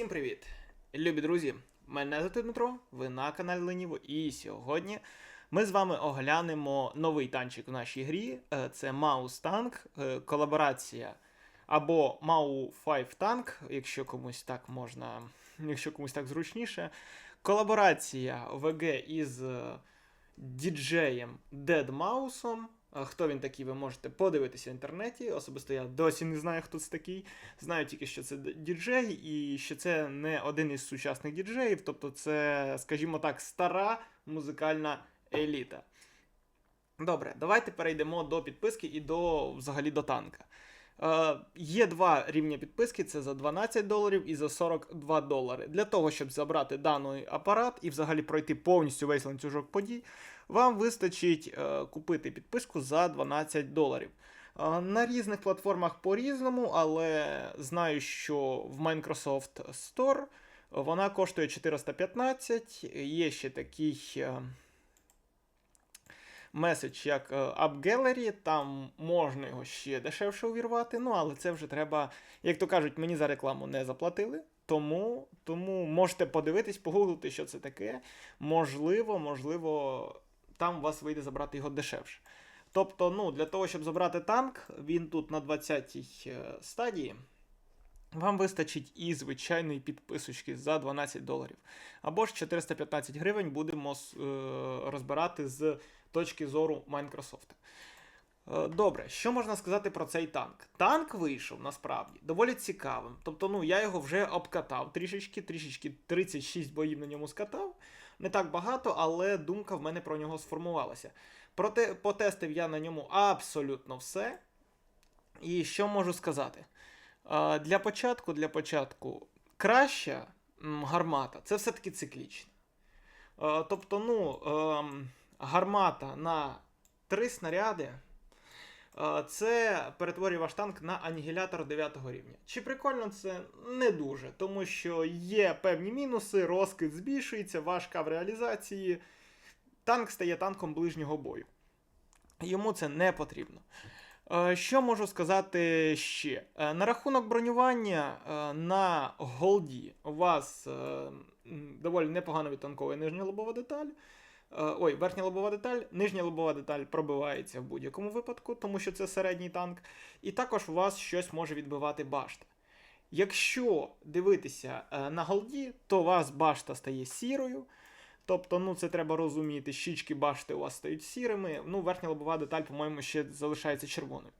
Всім привіт! Любі друзі! Мене звати Дмитро, ви на каналі Леніво, і сьогодні ми з вами оглянемо новий танчик в нашій грі. Е, Це Маус Танк, е, колаборація або Mau 5 Tank, якщо комусь так можна, якщо комусь так зручніше. Колаборація ВГ із е, діджеєм Dead Mouse. Хто він такий, ви можете подивитися в інтернеті. Особисто я досі не знаю, хто це такий. Знаю тільки, що це діджей, і що це не один із сучасних діджеїв, тобто це, скажімо так, стара музикальна еліта. Добре, давайте перейдемо до підписки і до взагалі до танка. Е, є два рівні підписки: це за 12 доларів і за 42 долари. Для того, щоб забрати даний апарат і взагалі пройти повністю весь ланцюжок подій, вам вистачить е, купити підписку за 12 доларів. Е, На різних платформах по-різному, але знаю, що в Microsoft Store вона коштує 415. Є ще такий е, меседж, як е, App Gallery, там можна його ще дешевше увірвати, ну але це вже треба, як то кажуть, мені за рекламу не заплатили. Тому, тому можете подивитись, погуглити, що це таке. Можливо, можливо, там у вас вийде забрати його дешевше. Тобто, ну, для того, щоб забрати танк, він тут на 20-й е, стадії. Вам вистачить і звичайної підписочки за 12 доларів. Або ж 415 гривень будемо е, розбирати з точки зору Microsoft. Е, Добре, що можна сказати про цей танк? Танк вийшов насправді доволі цікавим. Тобто, ну я його вже обкатав трішечки, трішечки 36 боїв на ньому скатав. Не так багато, але думка в мене про нього сформувалася. Проте потестив я на ньому абсолютно все. І що можу сказати? Для початку, для початку, краща гармата це все-таки циклічна. Тобто, ну, ем, гармата на три снаряди. Це перетворює ваш танк на анігілятор 9 рівня. Чи прикольно це не дуже, тому що є певні мінуси, розкид збільшується, важка в реалізації. Танк стає танком ближнього бою. Йому це не потрібно. Е, Що можу сказати ще? Е, На рахунок бронювання е, на голді у вас доволі непогано відтанковує нижня лобова деталь. Е, Ой, верхня лобова деталь, нижня лобова деталь пробивається в будь-якому випадку, тому що це середній танк. І також у вас щось може відбивати башта. Якщо дивитися е, на голді, то у вас башта стає сірою. Тобто, ну це треба розуміти, щічки башти у вас стають сірими. Ну, верхня лобова деталь, по-моєму, ще залишається червоною.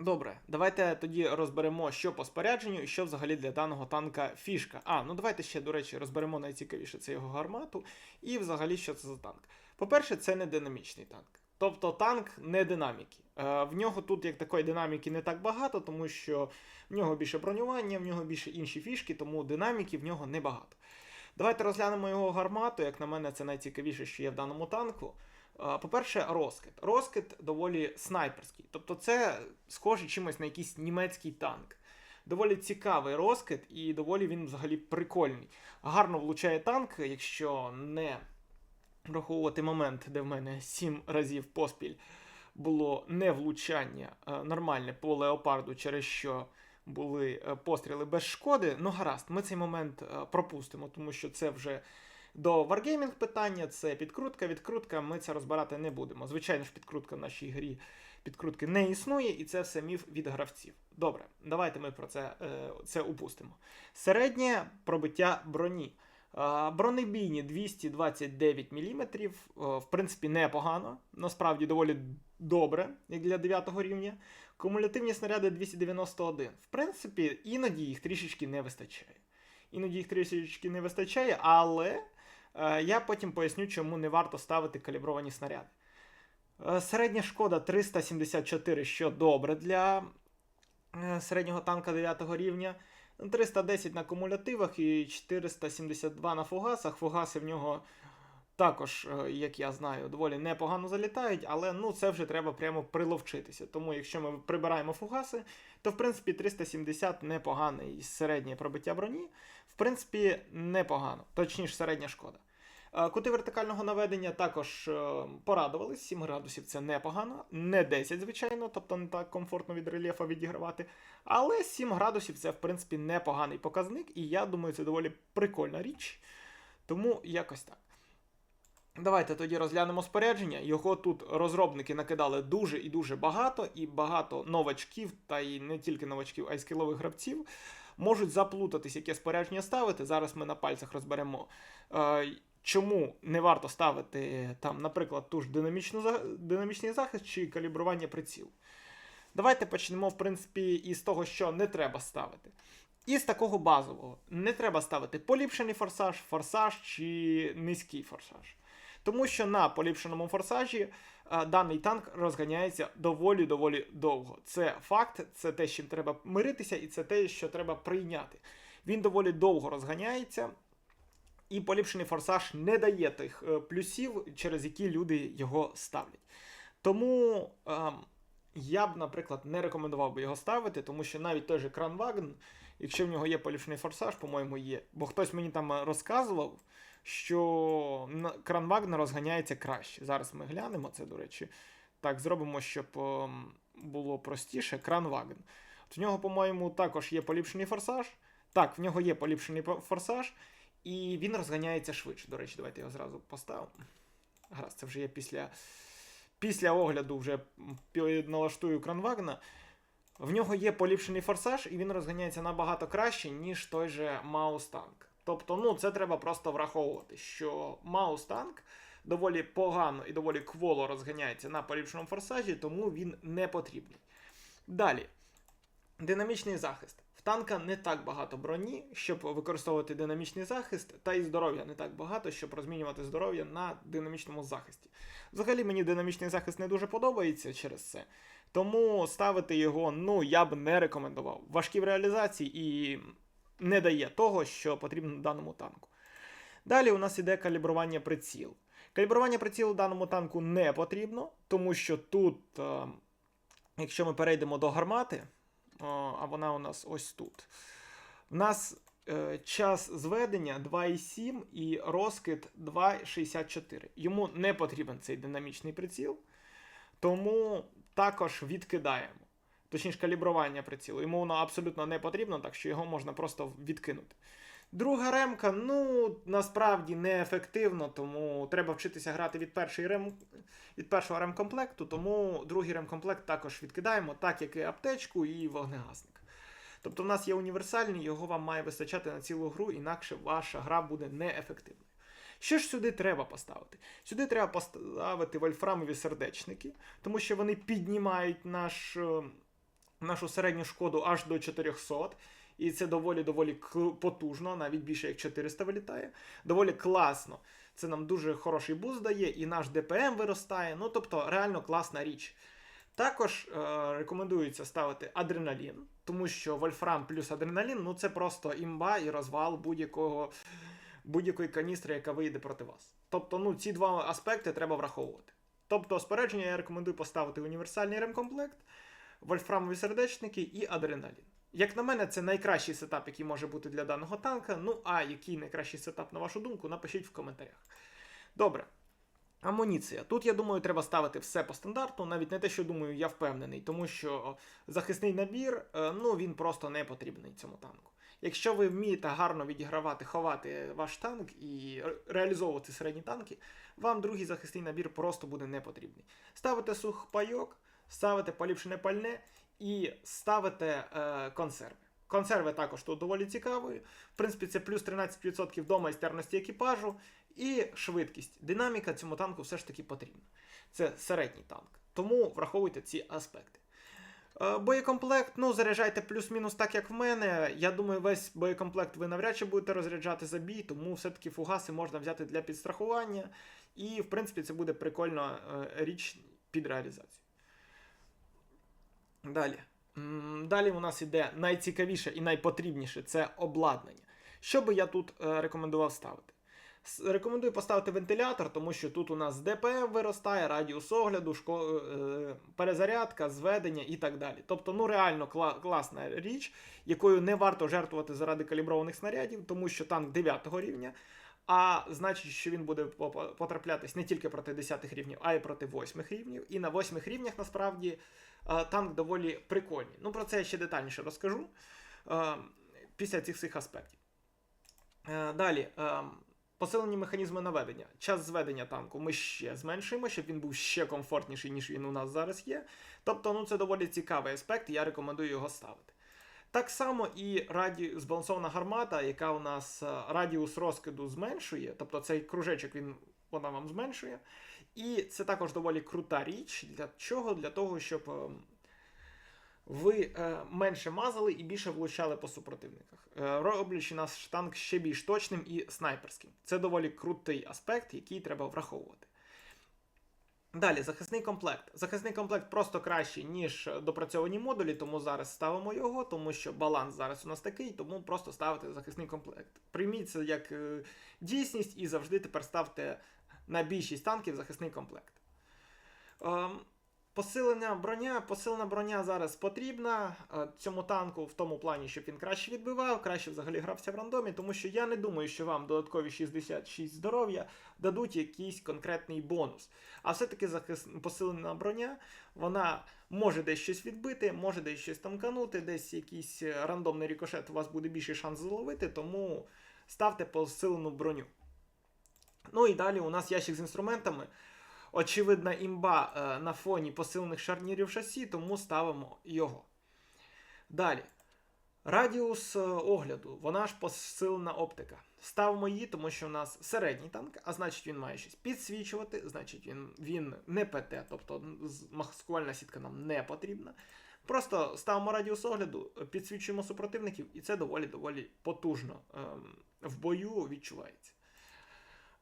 Добре, давайте тоді розберемо, що по спорядженню і що взагалі для даного танка фішка. А, ну давайте ще, до речі, розберемо найцікавіше це його гармату і взагалі, що це за танк. По-перше, це не динамічний танк. Тобто танк не динаміки. Е, в нього тут як такої динаміки не так багато, тому що в нього більше бронювання, в нього більше інші фішки, тому динаміки в нього небагато. Давайте розглянемо його гармату. Як на мене, це найцікавіше, що є в даному танку. По-перше, розкид. Розкид доволі снайперський. Тобто, це схоже чимось на якийсь німецький танк. Доволі цікавий розкид, і доволі він взагалі прикольний. Гарно влучає танк, якщо не враховувати момент, де в мене 7 разів поспіль було не влучання е, нормальне по леопарду, через що були е, постріли без шкоди. Ну гаразд, ми цей момент е, пропустимо, тому що це вже до Wargaming питання, це підкрутка, відкрутка. Ми це розбирати не будемо. Звичайно ж, підкрутка в нашій грі підкрутки не існує, і це все міф від гравців. Добре, давайте ми про це, е, це упустимо. Середнє пробиття броні. Е, Бронебійні 229 мм, в принципі, непогано, насправді доволі добре, як для 9 рівня. Кумулятивні снаряди 291. В принципі, іноді їх трішечки не вистачає. Іноді їх трішечки не вистачає, але е, я потім поясню, чому не варто ставити калібровані снаряди. Е, середня шкода 374, що добре для е, середнього танка 9 рівня. 310 на кумулятивах і 472 на фугасах. Фугаси в нього також, е, як я знаю, доволі непогано залітають, але ну це вже треба прямо приловчитися. Тому якщо ми прибираємо фугаси, то в принципі 370 непогане і середнє пробиття броні. В принципі, непогано, точніше, середня шкода. Е, Кути вертикального наведення також е, порадували. 7 градусів це непогано, не 10, звичайно, тобто не так комфортно від рельєфа відігравати. Але 7 градусів це, в принципі, непоганий показник, і я думаю, це доволі прикольна річ. Тому якось так. Давайте тоді розглянемо спорядження. Його тут розробники накидали дуже і дуже багато, і багато новачків, та й не тільки новачків, а й скілових гравців можуть заплутатись, яке спорядження ставити. Зараз ми на пальцях розберемо, е, чому не варто ставити там, наприклад, ту ж динамічну, динамічний захист чи калібрування прицілу. Давайте почнемо, в принципі, із того, що не треба ставити. Із такого базового не треба ставити поліпшений форсаж, форсаж чи низький форсаж. Тому що на поліпшеному форсажі а, даний танк розганяється доволі-доволі довго. Це факт, це те, з чим треба миритися, і це те, що треба прийняти. Він доволі довго розганяється, і поліпшений форсаж не дає тих е, плюсів, через які люди його ставлять. Тому ем, я б, наприклад, не рекомендував би його ставити, тому що навіть той же Кранваген, якщо в нього є поліпшений форсаж, по-моєму, є. Бо хтось мені там е, розказував, що на- Кранвагн розганяється краще. Зараз ми глянемо це, до речі. Так, зробимо, щоб ем, було простіше. Кранваген. От в нього, по-моєму, також є поліпшений форсаж. Так, в нього є поліпшений форсаж, і він розганяється швидше. До речі, давайте його зразу поставимо. Гаразд, це вже є після, після огляду вже налаштую Кранвагна. В нього є поліпшений форсаж, і він розганяється набагато краще, ніж той же Маус танк. Тобто, ну, це треба просто враховувати, що Маус танк доволі погано і доволі кволо розганяється на поліпшеному форсажі, тому він не потрібний. Далі, динамічний захист. В танка не так багато броні, щоб використовувати динамічний захист, та і здоров'я не так багато, щоб розмінювати здоров'я на динамічному захисті. Взагалі мені динамічний захист не дуже подобається через це. Тому ставити його, ну, я б не рекомендував. Важкі в реалізації і не дає того, що потрібно даному танку. Далі у нас іде калібрування приціл. Калібрування прицілу даному танку не потрібно, тому що тут, е, якщо ми перейдемо до гармати, е, а вона у нас ось тут. У нас е, час зведення 2,7 і розкид 2,64. Йому не потрібен цей динамічний приціл, тому також відкидаємо. Точніше, калібрування прицілу. Йому воно абсолютно не потрібно, так що його можна просто відкинути. Друга ремка, ну, насправді неефективно, тому треба вчитися грати від, рем... від першого ремкомплекту, тому другий ремкомплект також відкидаємо, так як і аптечку і вогнегасник. Тобто в нас є універсальний, його вам має вистачати на цілу гру, інакше ваша гра буде неефективною. Що ж сюди треба поставити? Сюди треба поставити вольфрамові сердечники, тому що вони піднімають наш, е, нашу середню шкоду аж до 400. І це доволі-доволі потужно, навіть більше як 400 вилітає. Доволі класно. Це нам дуже хороший буст дає, і наш ДПМ виростає. Ну, тобто, реально класна річ. Також е, рекомендується ставити адреналін, тому що вольфрам плюс адреналін ну це просто імба і розвал будь-якого будь-якої каністри, яка вийде проти вас. Тобто, ну, ці два аспекти треба враховувати. Тобто, спорядження я рекомендую поставити універсальний ремкомплект, вольфрамові сердечники і адреналін. Як на мене, це найкращий сетап, який може бути для даного танка. Ну, а який найкращий сетап, на вашу думку, напишіть в коментарях. Добре. Амуніція. Тут, я думаю, треба ставити все по стандарту, навіть не те, що думаю, я впевнений, тому що захисний набір, е, ну він просто не потрібний цьому танку. Якщо ви вмієте гарно відігравати, ховати ваш танк і реалізовувати середні танки, вам другий захисний набір просто буде не потрібний. Ставите сухпайок, ставите поліпшене пальне і ставите е, консерви. Консерви також тут доволі цікаві. В принципі, це плюс 13% до майстерності екіпажу і швидкість. Динаміка цьому танку все ж таки потрібна. Це середній танк. Тому враховуйте ці аспекти. Е, Боєкомплект, ну, заряджайте плюс-мінус так, як в мене. Я думаю, весь боєкомплект ви навряд чи будете розряджати за бій, тому все-таки фугаси можна взяти для підстрахування. І, в принципі, це буде прикольна е, річ під реалізацію. Далі. Далі у нас іде найцікавіше і найпотрібніше це обладнання. Що би я тут е, рекомендував ставити? Рекомендую поставити вентилятор, тому що тут у нас ДПМ виростає, радіус огляду, шко... е, перезарядка, зведення і так далі. Тобто, ну реально кла- класна річ, якою не варто жертвувати заради каліброваних снарядів, тому що танк 9 рівня. А значить, що він буде потраплятись не тільки проти 10 рівнів, а й проти 8 рівнів. І на 8 рівнях насправді танк доволі прикольний. Ну про це я ще детальніше розкажу після цих всіх аспектів. Е, Далі. е, Посилені механізми наведення. Час зведення танку ми ще зменшуємо, щоб він був ще комфортніший, ніж він у нас зараз є. Тобто, ну це доволі цікавий аспект, я рекомендую його ставити. Так само і раді... збалансована гармата, яка у нас е, радіус розкиду зменшує, тобто цей кружечок він вона вам зменшує. І це також доволі крута річ. Для чого? Для того, щоб ем, ви е, менше мазали і більше влучали по супротивниках, е, роблячи наш танк ще більш точним і снайперським. Це доволі крутий аспект, який треба враховувати. Далі, захисний комплект. Захисний комплект просто кращий, ніж допрацьовані модулі, тому зараз ставимо його, тому що баланс зараз у нас такий, тому просто ставити захисний комплект. Прийміть це як е, дійсність і завжди тепер ставте на більшість танків захисний комплект. Ем, Посилення броня. Посилена броня зараз потрібна е, цьому танку в тому плані, щоб він краще відбивав, краще взагалі грався в рандомі, тому що я не думаю, що вам додаткові 66 здоров'я дадуть якийсь конкретний бонус. А все-таки захис... посилена броня, вона може десь щось відбити, може десь щось тамканути, десь якийсь е, рандомний рикошет, у вас буде більший шанс заловити, тому ставте посилену броню. Ну і далі у нас ящик з інструментами. Очевидна імба е, на фоні посилених шарнірів шасі, тому ставимо його. Далі. Радіус е, огляду, вона ж посилена оптика. Ставимо її, тому що у нас середній танк, а значить він має щось підсвічувати, значить він, він не ПТ, тобто маскувальна сітка нам не потрібна. Просто ставимо радіус огляду, підсвічуємо супротивників, і це доволі-доволі потужно ем, в бою відчувається.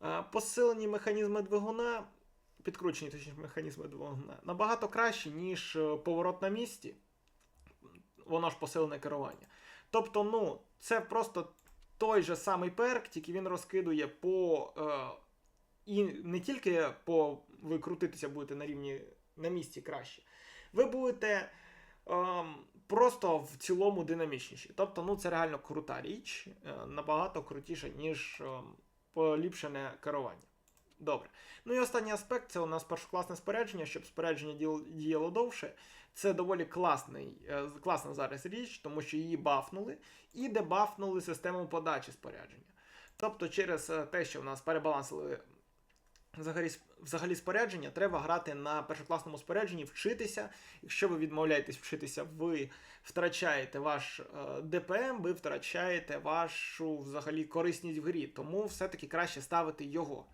Е, Посилені механізми двигуна, підкручені точніше механізми двигуна, набагато кращі, ніж е, поворот на місці. Воно ж посилене керування. Тобто, ну, це просто той же самий перк, тільки він розкидує по. Е, і не тільки по ви будете на рівні на місці краще. Ви будете ем, просто в цілому динамічніші. Тобто, ну, це реально крута річ, е, набагато крутіше, ніж ем, поліпшене керування. Добре. Ну і останній аспект це у нас першокласне спорядження, щоб спорядження діяло довше. Це доволі класний, е, класна зараз річ, тому що її бафнули і дебафнули систему подачі спорядження. Тобто, через е, те, що в нас перебалансили взагалі, взагалі спорядження, треба грати на першокласному спорядженні, вчитися. Якщо ви відмовляєтесь вчитися, ви втрачаєте ваш е, ДПМ, ви втрачаєте вашу взагалі корисність в грі. Тому все-таки краще ставити його.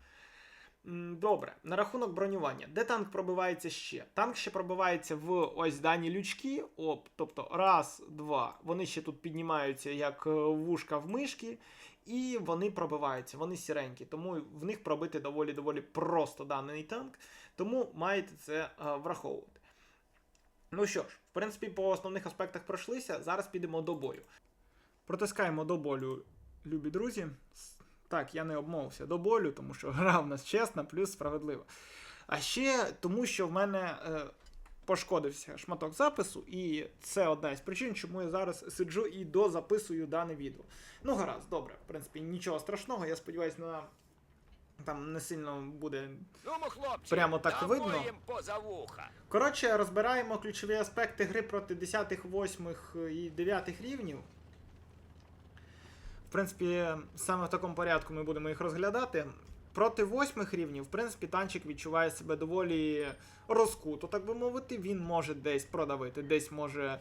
Добре, на рахунок бронювання. Де танк пробивається ще? Танк ще пробивається в ось дані лючки. Оп, тобто раз, два. Вони ще тут піднімаються як е, вушка в мишки, і вони пробиваються, вони сіренькі. Тому в них пробити доволі доволі просто даний танк. Тому маєте це е, враховувати. Ну що ж, в принципі, по основних аспектах пройшлися. Зараз підемо до бою. Протискаємо до болю, любі друзі. Так, я не обмовився до болю, тому що гра в нас чесна, плюс справедлива. А ще тому, що в мене е, пошкодився шматок запису, і це одна із причин, чому я зараз сиджу і дозаписую дане відео. Ну, гаразд, добре, в принципі, нічого страшного. Я сподіваюся, на там не сильно буде хлопці, Прямо так видно? Коротше, розбираємо ключові аспекти гри проти 10, 8 і 9 рівнів. В принципі, саме в такому порядку ми будемо їх розглядати. Проти 8 рівнів, в принципі, танчик відчуває себе доволі розкуто, так би мовити. Він може десь продавити, десь може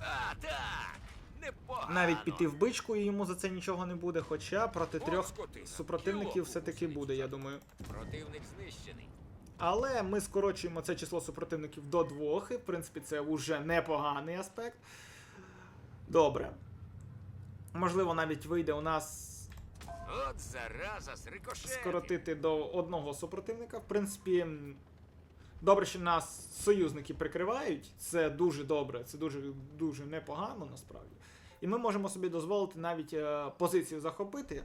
А, так, навіть піти в бичку, і йому за це нічого не буде. Хоча проти трьох супротивників все-таки буде, я думаю. Противник знищений. Але ми скорочуємо це число супротивників до двох, і в принципі це вже непоганий аспект. Добре. Можливо, навіть вийде у нас От зараза з рикошетів. скоротити до одного супротивника. В принципі, добре, що нас союзники прикривають. Це дуже добре, це дуже дуже непогано насправді. І ми можемо собі дозволити навіть е, позицію захопити,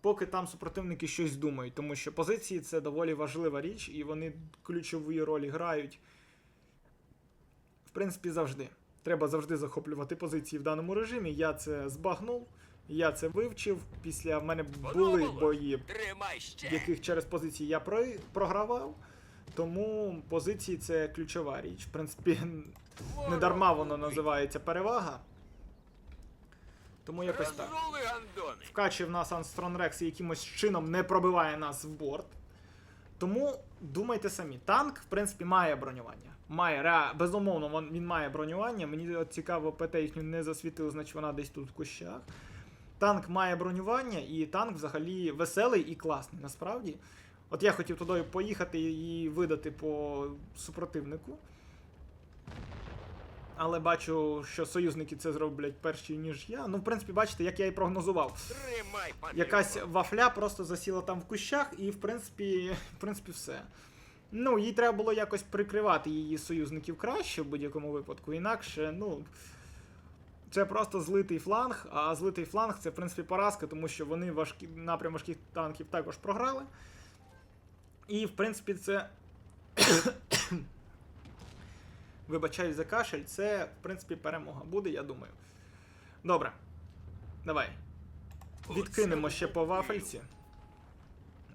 поки там супротивники щось думають. Тому що позиції це доволі важлива річ, і вони ключові ролі грають. В принципі, завжди. Треба завжди захоплювати позиції в даному режимі. Я це збагнув. Я це вивчив. Після в мене були бої, в яких через позиції я програвав. Тому позиції це ключова річ. В принципі, не дарма воно називається перевага. Тому якось так. Розули гандони. Вкачує в нас Анстрон Рекс і якимось чином не пробиває нас в борт. Тому думайте самі, танк, в принципі, має бронювання. Має, ре... безумовно, він має бронювання. Мені цікаво, ПТ їхню не засвітили, значить вона десь тут в кущах. Танк має бронювання, і танк взагалі веселий і класний, насправді. От я хотів туди поїхати і видати по супротивнику. Але бачу, що союзники це зроблять перші, ніж я. Ну, в принципі, бачите, як я і прогнозував. Якась вафля просто засіла там в кущах, і в принципі, в принципі, все. Ну, їй треба було якось прикривати її союзників краще в будь-якому випадку. Інакше, ну. Це просто злитий фланг, а злитий фланг це, в принципі, поразка, тому що вони важкі, напрям важких танків також програли. І, в принципі, це. Вибачаюсь за кашель, це, в принципі, перемога буде, я думаю. Добре. Давай. Відкинемо ще по вафельці.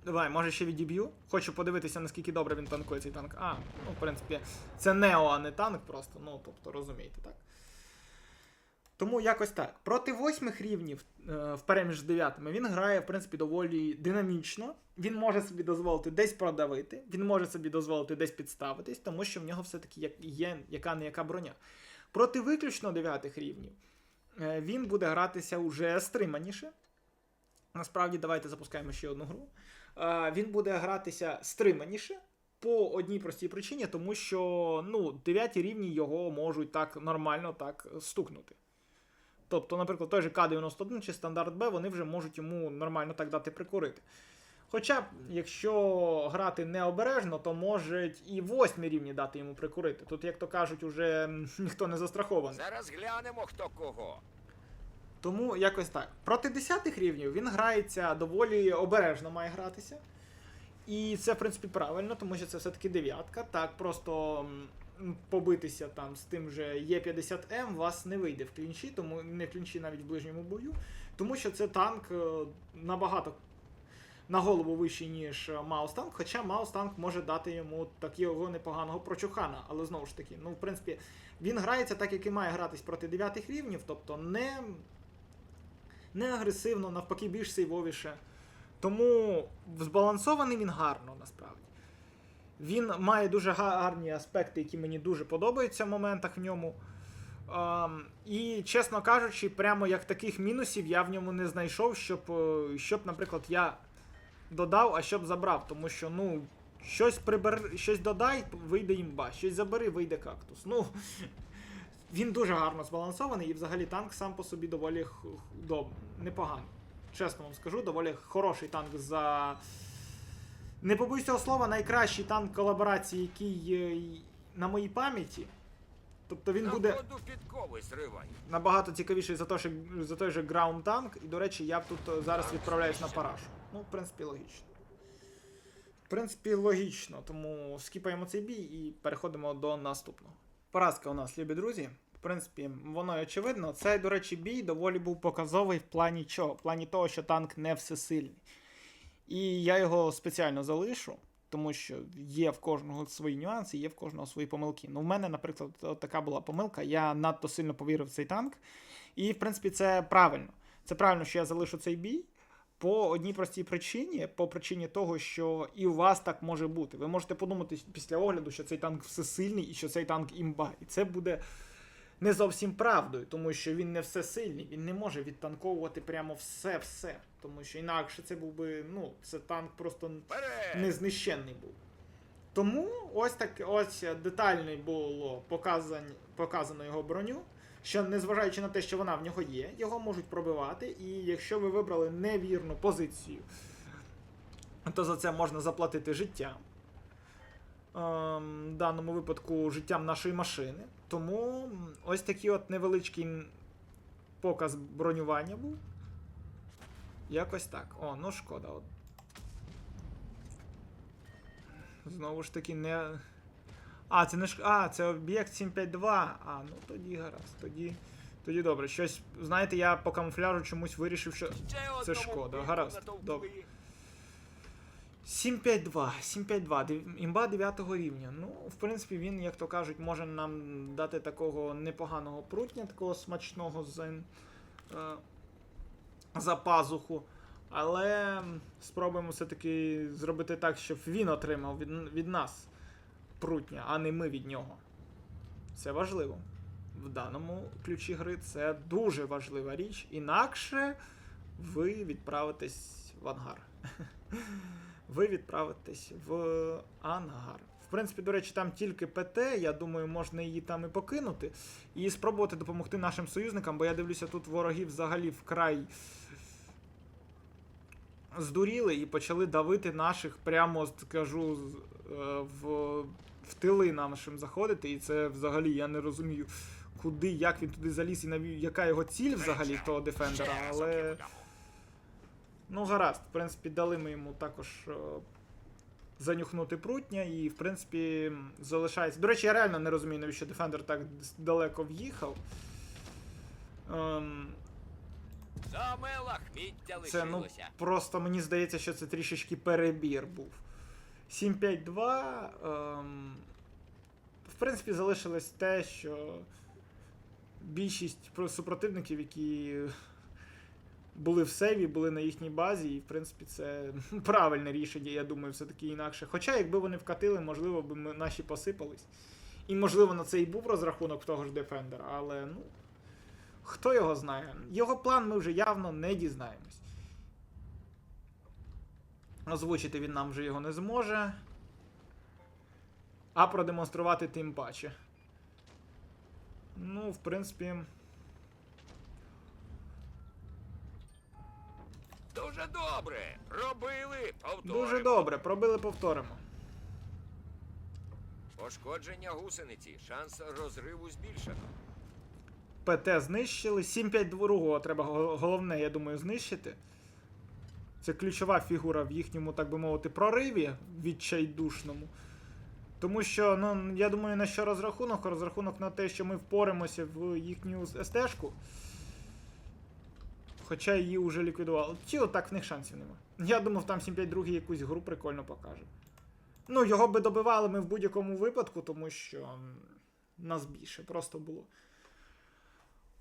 Давай, може ще відіб'ю. Хочу подивитися, наскільки добре він танкує цей танк. А, ну, в принципі, це Нео, а не танк просто. Ну, тобто, розумієте, так? Тому якось так. Проти восьмих рівнів, е, в переміж з дев'ятими, він грає, в принципі, доволі динамічно. Він може собі дозволити десь продавити, він може собі дозволити десь підставитись, тому що в нього все-таки є яка не яка броня. Проти виключно дев'ятих рівнів е, він буде гратися уже стриманіше. Насправді, давайте запускаємо ще одну гру. Е, Він буде гратися стриманіше по одній простій причині, тому що ну, дев'яті рівні його можуть так нормально так стукнути. Тобто, наприклад, той же К-91 чи стандарт Б, вони вже можуть йому нормально так дати прикурити. Хоча, якщо грати необережно, то можуть і восьмі рівні дати йому прикурити. Тут, як то кажуть, уже ніхто не застрахований. Зараз глянемо, хто кого. Тому якось так. Проти 10 рівнів він грається доволі обережно має гратися. І це, в принципі, правильно, тому що це все-таки дев'ятка. Так, просто побитися там з тим же Є50М вас не вийде в клінчі, тому не в клінчі навіть в ближньому бою. Тому що це танк е, набагато на голову вищий, ніж е, Маус танк, хоча Маус танк може дати йому такого непоганого прочухана. Але знову ж таки, ну, в принципі, він грається так, як і має гратись проти 9 рівнів, тобто не не агресивно, навпаки, більш сейвовіше. Тому збалансований він гарно насправді. Він має дуже гарні аспекти, які мені дуже подобаються в моментах в ньому. Ем, і, чесно кажучи, прямо як таких мінусів я в ньому не знайшов, щоб, е, щоб наприклад, я додав, а щоб забрав. Тому що, ну, щось прибер... щось додай, вийде імба, щось забери, вийде кактус. Ну, він дуже гарно збалансований, і взагалі танк сам по собі доволі х- доб... непоганий. Чесно вам скажу, доволі хороший танк за. Не побоюсь цього слова, найкращий танк колаборації, який е, на моїй пам'яті. Тобто він буде набагато цікавіший за, те, що, за той же Ground Tank. І, до речі, я тут е, зараз відправляюсь на парашу. Ну, в принципі, логічно. В принципі, логічно, тому скіпаємо цей бій і переходимо до наступного. Поразка у нас, любі друзі. В принципі, воно й очевидно. Цей, до речі, бій доволі був показовий в плані чого? В плані того, що танк не всесильний. І я його спеціально залишу, тому що є в кожного свої нюанси, є в кожного свої помилки. Ну, в мене, наприклад, така була помилка. Я надто сильно повірив в цей танк. І, в принципі, це правильно. Це правильно, що я залишу цей бій. По одній простій причині, по причині того, що і у вас так може бути. Ви можете подумати після огляду, що цей танк всесильний і що цей танк імба. І це буде не зовсім правдою, тому що він не всесильний, він не може відтанковувати прямо все-все. Тому що інакше це був би, ну, це танк просто незнищенний був. Тому ось так ось детально було показань, показано його броню. Що незважаючи на те, що вона в нього є, його можуть пробивати, і якщо ви вибрали невірну позицію, то за це можна заплатити життям. Ем, в даному випадку життям нашої машини. Тому ось такий от невеличкий показ бронювання був. Якось так. О, ну шкода. От. Знову ж таки, не. А, це не ш... А, це об'єкт 752. А, ну тоді гаразд. Тоді, Тоді добре, щось, знаєте, я по камуфляжу чомусь вирішив, що. Це шкода, гаразд, добре. 752, 752, див- імба 9 рівня. Ну, в принципі, він, як то кажуть, може нам дати такого непоганого прутня, такого смачного з, е, за пазуху. Але спробуємо все-таки зробити так, щоб він отримав від, від нас прутня, а не ми від нього. Це важливо. В даному ключі гри це дуже важлива річ. Інакше ви відправитесь в ангар. Ви відправитесь в ангар. В принципі, до речі, там тільки ПТ, я думаю, можна її там і покинути. І спробувати допомогти нашим союзникам, бо я дивлюся, тут ворогів взагалі вкрай здуріли і почали давити наших, прямо скажу, е, в, в тили нашим заходити. І це взагалі я не розумію, куди, як він туди заліз і наві... яка його ціль взагалі того дефендера, але. Ну, гаразд, в принципі, дали ми йому також е, занюхнути прутня, і, в принципі, залишається. До речі, я реально не розумію, навіщо Defender так далеко в'їхав. Ем, Саме лахміття це ну, лишилося. просто мені здається, що це трішечки перебір був. 7-5-2. Ем, в принципі, залишилось те, що більшість про- супротивників, які були в сейві, були на їхній базі, і в принципі це правильне рішення, я думаю, все-таки інакше. Хоча, якби вони вкатили, можливо, б ми, наші посипались. І, можливо, на це і був розрахунок того ж Defender, але ну. Хто його знає? Його план ми вже явно не дізнаємось. Озвучити він нам вже його не зможе. А продемонструвати тим паче. Ну, в принципі. Дуже добре. Робили. Повторимо. Дуже добре, пробили повторимо. Пошкодження гусениці. Шанс розриву збільшено. ПТ знищили. 7-5 другого треба головне, я думаю, знищити. Це ключова фігура в їхньому, так би мовити, прориві відчайдушному. Тому що, ну, я думаю, на що розрахунок? Розрахунок на те, що ми впоримося в їхню СТ-шку. Хоча її вже ліквідували. Чи отак в них шансів нема. Я думав, там 7-5 другий якусь гру прикольно покаже. Ну, його би добивали ми в будь-якому випадку, тому що нас більше просто було.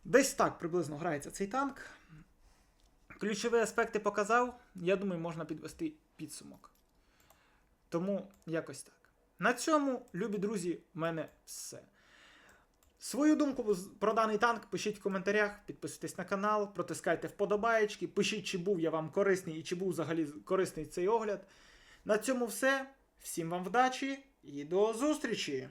Десь так приблизно грається цей танк. Ключові аспекти показав. Я думаю, можна підвести підсумок. Тому якось так. На цьому, любі друзі, в мене все. Свою думку про даний танк пишіть в коментарях, підписуйтесь на канал, протискайте вподобаєчки, пишіть, чи був я вам корисний і чи був взагалі корисний цей огляд. На цьому все. Всім вам вдачі і до зустрічі!